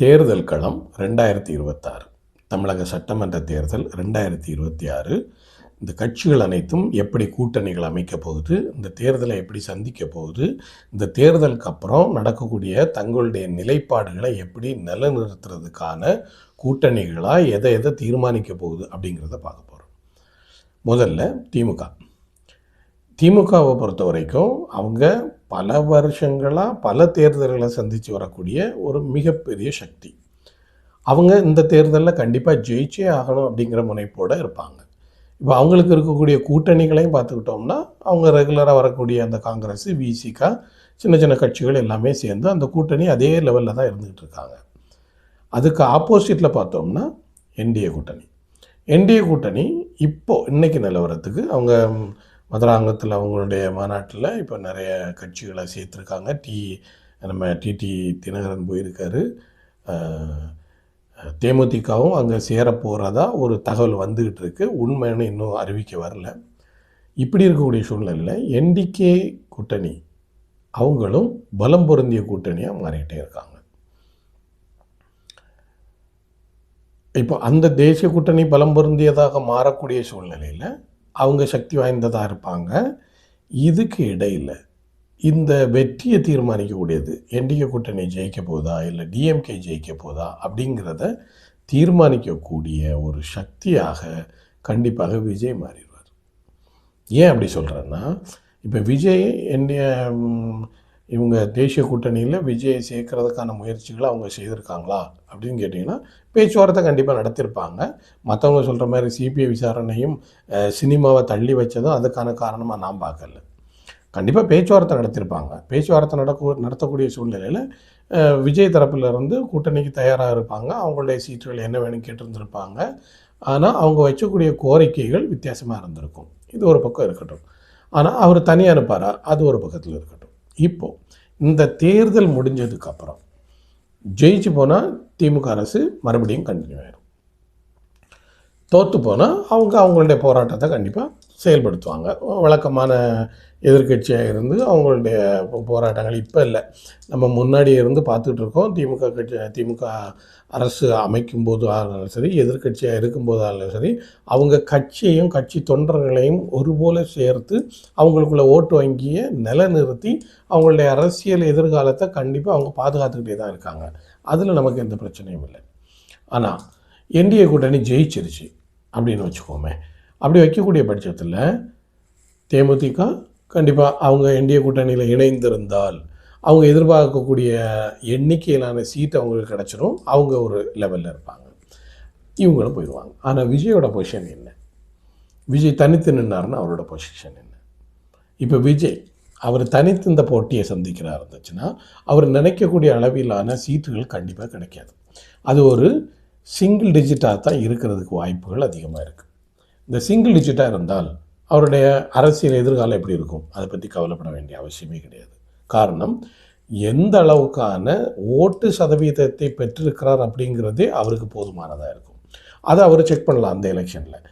தேர்தல் களம் ரெண்டாயிரத்தி இருபத்தாறு. தமிழக சட்டமன்ற தேர்தல் ரெண்டாயிரத்தி இருபத்தி ஆறு. இந்த கட்சிகள் அனைத்தும் எப்படி கூட்டணிகள் அமைக்க போகுது இந்த தேர்தலை எப்படி சந்திக்க போகுது இந்த தேர்தலுக்கு அப்புறம் நடக்கக்கூடிய தங்களுடைய நிலைப்பாடுகளை எப்படி நிலைநிறுத்துறதுக்கான கூட்டணிகளாக எதை எதை தீர்மானிக்க போகுது அப்படிங்கிறத பார்க்க போகிறோம் முதல்ல திமுக. திமுகவை பொறுத்த வரைக்கும் அவங்க பல வருஷங்களாக பல தேர்தல்களை சந்தித்து வரக்கூடிய ஒரு மிகப்பெரிய சக்தி. அவங்க இந்த தேர்தலில் கண்டிப்பாக ஜெயிச்சே ஆகணும் அப்படிங்கிற முனைப்போடு இருப்பாங்க. இப்போ அவங்களுக்கு இருக்கக்கூடிய கூட்டணிகளையும் பார்த்துக்கிட்டோம்னா அவங்க ரெகுலராக வரக்கூடிய அந்த காங்கிரஸ் விசிகா சின்ன சின்ன கட்சிகள் எல்லாமே சேர்ந்து அந்த கூட்டணி அதே லெவலில் தான் இருந்துகிட்டு இருக்காங்க. அதுக்கு ஆப்போசிட்டில் பார்த்தோம்னா என்டிஏ கூட்டணி. என்டிஏ கூட்டணி இப்போது இன்றைக்கி நிலவரத்துக்கு அவங்க மதுராங்கத்தில் அவங்களுடைய மாநாட்டில் இப்போ நிறைய கட்சிகளை சேர்த்துருக்காங்க. டி நம்ம டிடி தினகரன் போயிருக்காரு. தேமுதிகவும் அங்கே சேர போகிறதா ஒரு தகவல் வந்துக்கிட்டு இருக்கு உண்மைன்னு இன்னும் அறிவிக்க வரல. இப்படி இருக்கக்கூடிய சூழ்நிலையில் என்டிகே கூட்டணி அவங்களும் பலம் பொருந்திய கூட்டணியாக மாறிக்கிட்டே இருக்காங்க. இப்போ அந்த தேசிய கூட்டணி பலம் பொருந்தியதாக மாறக்கூடிய சூழ்நிலையில் அவங்க சக்தி வாய்ந்ததாக இருப்பாங்க. இதுக்கு இடையில் இந்த வெற்றியை தீர்மானிக்கக்கூடியது என்டிஏ கூட்டணி ஜெயிக்க போதா இல்லை டிஎம்கே ஜெயிக்க போதா அப்படிங்கிறத தீர்மானிக்கக்கூடிய ஒரு சக்தியாக கண்டிப்பாக விஜய் மாறிடுவார். ஏன் அப்படி சொல்கிறேன்னா இப்போ விஜய் என்னுடைய இவங்க தேசிய கூட்டணியில் விஜயை சேர்க்கறதுக்கான முயற்சிகளை அவங்க செய்திருக்காங்களா? அப்படின்னு கேட்டிங்கன்னா பேச்சுவார்த்தை கண்டிப்பாக நடத்தியிருப்பாங்க மற்றவங்க சொல்கிற மாதிரி சிபிஐ விசாரணையும் சினிமாவை தள்ளி வச்சதும் அதுக்கான காரணமாக நான் பார்க்கல. கண்டிப்பாக பேச்சுவார்த்தை நடத்தியிருப்பாங்க பேச்சுவார்த்தை நடக்க நடத்தக்கூடிய சூழ்நிலையில் விஜய் தரப்பிலிருந்து கூட்டணிக்கு தயாராக இருப்பாங்க. அவங்களுடைய சீட்டுகள் என்ன வேணும் கேட்டிருந்துருப்பாங்க. ஆனால் அவங்க வச்சக்கூடிய கோரிக்கைகள் வித்தியாசமாக இருந்திருக்கும். இது ஒரு பக்கம் இருக்கட்டும். ஆனால் அவர் தனியாக இருப்பாரா அது ஒரு பக்கத்தில் இருக்கட்டும். இப்போது இந்த தேர்தல் முடிஞ்சதுக்கப்புறம் ஜெயிச்சு போனால் திமுக அரசு மறுபடியும் கண்டினியூ ஆயிடும் தோற்று போனால் அவங்க அவங்களுடைய போராட்டத்தை கண்டிப்பாக செயல்படுத்துவாங்க. வழக்கமான எதிர்க்கட்சியாக இருந்து அவங்களுடைய போராட்டங்கள் இப்போ இல்லை. நம்ம முன்னாடி இருந்து பார்த்துட்டு இருக்கோம். திமுக கட்சி திமுக அரசு அமைக்கும் போது ஆனாலும் சரி எதிர்க்கட்சியாக இருக்கும்போது ஆனாலும் சரி அவங்க கட்சியையும் கட்சி தொண்டர்களையும் ஒருபோல சேர்த்து அவங்களுக்குள்ள ஓட்டு வங்கியை நிலநிறுத்தி அவங்களுடைய அரசியல் எதிர்காலத்தை கண்டிப்பாக அவங்க பாதுகாத்துக்கிட்டே தான் இருக்காங்க. அதில் நமக்கு எந்த பிரச்சனையும் இல்லை. ஆனால் என்டிஏ கூட்டணி ஜெயிச்சிருச்சு அப்படின்னு வச்சுக்கோமே. அப்படி வைக்கக்கூடிய பட்சத்தில் தேமுதிக கண்டிப்பாக அவங்க என்டிஏ கூட்டணியில் இணைந்திருந்தால் அவங்க எதிர்பார்க்கக்கூடிய எண்ணிக்கையிலான சீட் அவங்களுக்கு கிடச்சிரும். அவங்க ஒரு லெவலில் இருப்பாங்க. இவங்களும் போயிடுவாங்க. ஆனால் விஜயோட பொசிஷன் என்ன? விஜய் தனித்து நின்னார்னு அவரோட பொசிஷன் என்ன? இப்போ விஜய் அவர் தனித்து இந்த போட்டியை சந்திக்கிறா இருந்துச்சுன்னா அவர் நினைக்கக்கூடிய அளவிலான சீட்டுகள் கண்டிப்பாக கிடைக்காது. அது ஒரு சிங்கிள் டிஜிட்டாக தான் இருக்கிறதுக்கு வாய்ப்புகள் அதிகமாக இருக்குது இந்த சிங்கிள் டிஜிட்டாக இருந்தால் அவருடைய அரசியல் எதிர்காலம் எப்படி இருக்கும்? அதை பற்றி கவலைப்பட வேண்டிய அவசியமே கிடையாது. காரணம் எந்த அளவுக்கான ஓட்டு சதவீதத்தை பெற்றிருக்கிறார் அப்படிங்கிறதே அவருக்கு போதுமானதாக இருக்கும். அதை அவர் செக் பண்ணலாம் அந்த எலெக்ஷனில்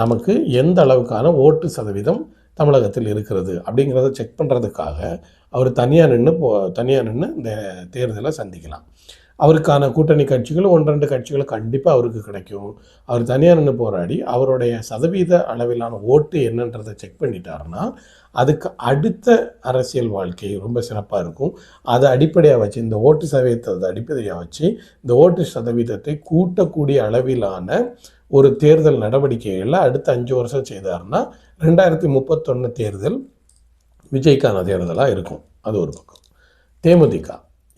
நமக்கு எந்த அளவுக்கான ஓட்டு சதவீதம் தமிழகத்தில் இருக்கிறது அப்படிங்கிறத செக் பண்ணுறதுக்காக அவர் தனியாக நின்று போ தனியாக நின்று இந்த தேர்தலை சந்திக்கலாம். அவருக்கான கூட்டணி கட்சிகள் ஒன்று ரெண்டு கட்சிகள் கண்டிப்பாக அவருக்கு கிடைக்கும். அவர் தனியார் நின்று போராடி அவருடைய சதவீத அளவிலான ஓட்டு என்னன்றதை செக் பண்ணிட்டாருன்னா அதுக்கு அடுத்த அரசியல் வாழ்க்கை ரொம்ப சிறப்பாக இருக்கும். அதை அடிப்படையாக வச்சு இந்த ஓட்டு சதவீதத்தை அடிப்படையாக வச்சு இந்த ஓட்டு சதவீதத்தை கூட்டக்கூடிய அளவிலான ஒரு தேர்தல் நடவடிக்கைகளில் அடுத்த அஞ்சு வருஷம் செய்தாருன்னா ரெண்டாயிரத்தி முப்பத்தொன்று தேர்தல் விஜய்க்கான தேர்தலாக இருக்கும். அது ஒரு பக்கம். தேமுதிக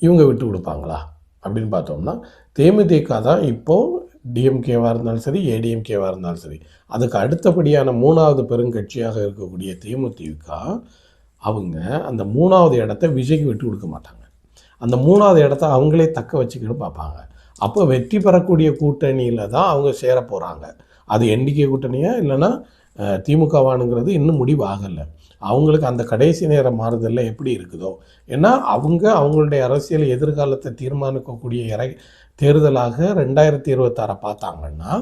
இவங்க விட்டு கொடுப்பாங்களா? அப்படின்னு பார்த்தோம்னா தேமுதிக தான் இப்போது டிஎம்கேவாக இருந்தாலும் சரி ஏடிஎம்கேவாக இருந்தாலும் சரி அதுக்கு அடுத்தபடியான மூணாவது பெருங்கட்சியாக இருக்கக்கூடிய தேமுதிக அவங்க அந்த மூணாவது இடத்த விஜய்க்கு விட்டு கொடுக்க மாட்டாங்க. அந்த மூணாவது இடத்த அவங்களே தக்க வச்சுக்கிட்டு பார்ப்பாங்க. அப்போ வெற்றி பெறக்கூடிய கூட்டணியில் தான் அவங்க சேர போகிறாங்க அது என்டிகே கூட்டணியாக இல்லைன்னா திமுகவானுங்கிறது இன்னும் முடிவாகலை. அவங்களுக்கு அந்த கடைசி நேர மாறுதலில் எப்படி இருக்குதோ. ஏன்னா அவங்க அவங்களுடைய அரசியல் எதிர்காலத்தை தீர்மானிக்கக்கூடிய இறை தேர்தலாக ரெண்டாயிரத்தி இருபத்தாறை பார்த்தாங்கன்னா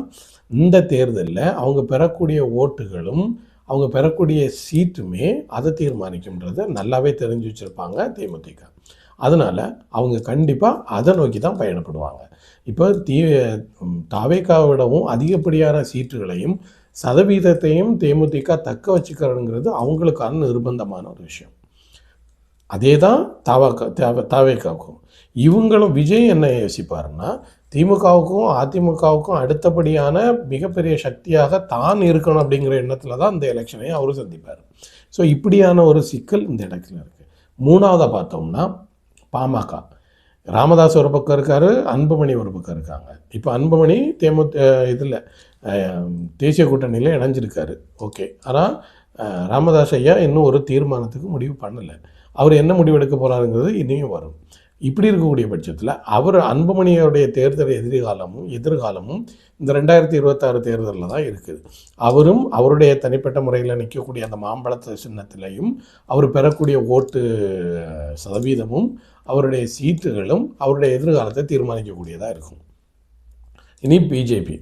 இந்த தேர்தலில் அவங்க பெறக்கூடிய ஓட்டுகளும் அவங்க பெறக்கூடிய சீட்டுமே அதை தீர்மானிக்கும்ன்றதை நல்லாவே தெரிஞ்சு வச்சுருப்பாங்க தேமுதிக. அதனால் அவங்க கண்டிப்பாக அதை நோக்கி தான் பயணப்படுவாங்க. இப்போ தீ தாவேக்காவிடவும் அதிகப்படியான சீட்டுகளையும் சதவீதத்தையும் தேமுதிக தக்க வச்சுக்கிறதுங்கிறது அவங்களுக்கான நிர்பந்தமான ஒரு விஷயம். அதே தான் தாவாக்கா தாவ தாவேக்காவுக்கும் இவங்களும் விஜய் என்ன யோசிப்பாருன்னா திமுகவுக்கும் அதிமுகவுக்கும் அடுத்தபடியான மிகப்பெரிய சக்தியாக தான் இருக்கணும் அப்படிங்கிற எண்ணத்தில் தான் இந்த எலெக்ஷனையும் அவர் சந்திப்பார். ஸோ இப்படியான ஒரு சிக்கல் இந்த இடத்துல இருக்குது மூணாவதாக பார்த்தோம்னா பாமக. ராமதாஸ் ஒரு பக்கம் இருக்கார் அன்புமணி ஒரு பக்கம் இருக்காங்க. இப்போ அன்புமணி தேமு இதில் தேசிய கூட்டணியில் இணைஞ்சிருக்காரு. ஓகே ஆனால் ராமதாஸ் ஐயா இன்னும் ஒரு தீர்மானத்துக்கு முடிவு பண்ணலை. அவர் என்ன முடிவு எடுக்க போகிறாருங்கிறது இனியும் வரும். இப்படி இருக்கக்கூடிய பட்சத்தில் அவர் அன்புமணியோடைய தேர்தல் எதிர்காலமும் எதிர்காலமும் இந்த ரெண்டாயிரத்தி இருபத்தாறு தேர்தலில் தான் இருக்குது. அவரும் அவருடைய தனிப்பட்ட முறையில் நிற்கக்கூடிய அந்த மாம்பழத்து சின்னத்திலையும் அவர் பெறக்கூடிய ஓட்டு சதவீதமும் அவருடைய சீட்டுகளும் அவருடைய எதிர்காலத்தை தீர்மானிக்கக்கூடியதாக இருக்கும். இனி பிஜேபி.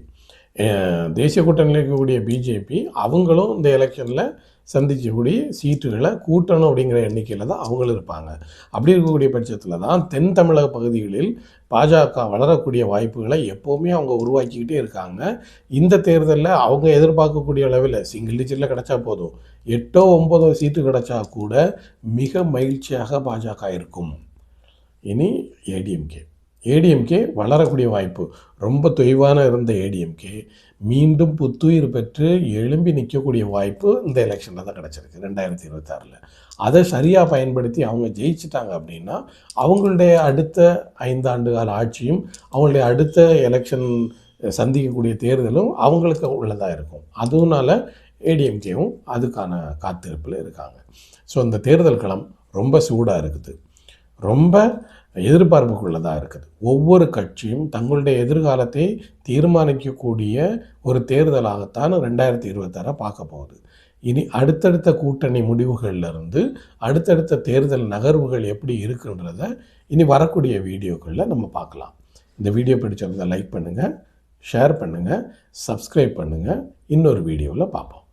தேசிய கூட்டணியில் இருக்கக்கூடிய பிஜேபி அவங்களும் இந்த எலெக்ஷனில் சந்திக்கக்கூடிய சீட்டுகளை கூட்டணும் அப்படிங்கிற எண்ணிக்கையில் தான் அவங்களும் இருப்பாங்க. அப்படி இருக்கக்கூடிய பட்சத்தில் தான் தென் தமிழக பகுதிகளில் பாஜக வளரக்கூடிய வாய்ப்புகளை எப்போவுமே அவங்க உருவாக்கிக்கிட்டே இருக்காங்க. இந்த தேர்தலில் அவங்க எதிர்பார்க்கக்கூடிய அளவில் சிங்கிள் டிஜிட்டில் கிடச்சா போதும். எட்டோ ஒம்பதோ சீட்டு கிடச்சா கூட மிக மகிழ்ச்சியாக பாஜக இருக்கும். இனி ஏடிஎம்கே ஏடிஎம்கே வளரக்கூடிய வாய்ப்பு. ரொம்ப தொய்வான இருந்த ஏடிஎம்கே மீண்டும் புத்துயிர் பெற்று எழும்பி நிற்கக்கூடிய வாய்ப்பு இந்த எலெக்ஷனில் தான் கிடச்சிருக்கு ரெண்டாயிரத்தி இருபத்தாறில். அதை சரியாக பயன்படுத்தி அவங்க ஜெயிச்சிட்டாங்க அப்படின்னா அவங்களுடைய அடுத்த ஐந்தாண்டு கால ஆட்சியும் அவங்களுடைய அடுத்த எலெக்ஷன் சந்திக்கக்கூடிய தேர்தலும் அவங்களுக்கு உள்ளதாக இருக்கும். அதுவும்னால ஏடிஎம்கேவும் அதுக்கான காத்திருப்பில் இருக்காங்க. ஸோ இந்த தேர்தல் களம் ரொம்ப சூடாக இருக்குது. ரொம்ப எதிர்பார்ப்புக்குள்ளதாக இருக்குது. ஒவ்வொரு கட்சியும் தங்களுடைய எதிர்காலத்தை தீர்மானிக்கக்கூடிய ஒரு தேர்தலாகத்தான் ரெண்டாயிரத்தி இருபத்தாறை பார்க்க போகுது. இனி அடுத்தடுத்த கூட்டணி முடிவுகள்லேருந்து அடுத்தடுத்த தேர்தல் நகர்வுகள் எப்படி இருக்குன்றத இனி வரக்கூடிய வீடியோக்களில் நம்ம பார்க்கலாம். இந்த வீடியோ பிடிச்சிருந்தால் லைக் பண்ணுங்கள் ஷேர் பண்ணுங்கள் சப்ஸ்கிரைப் பண்ணுங்கள் இன்னொரு வீடியோவில் பார்ப்போம்.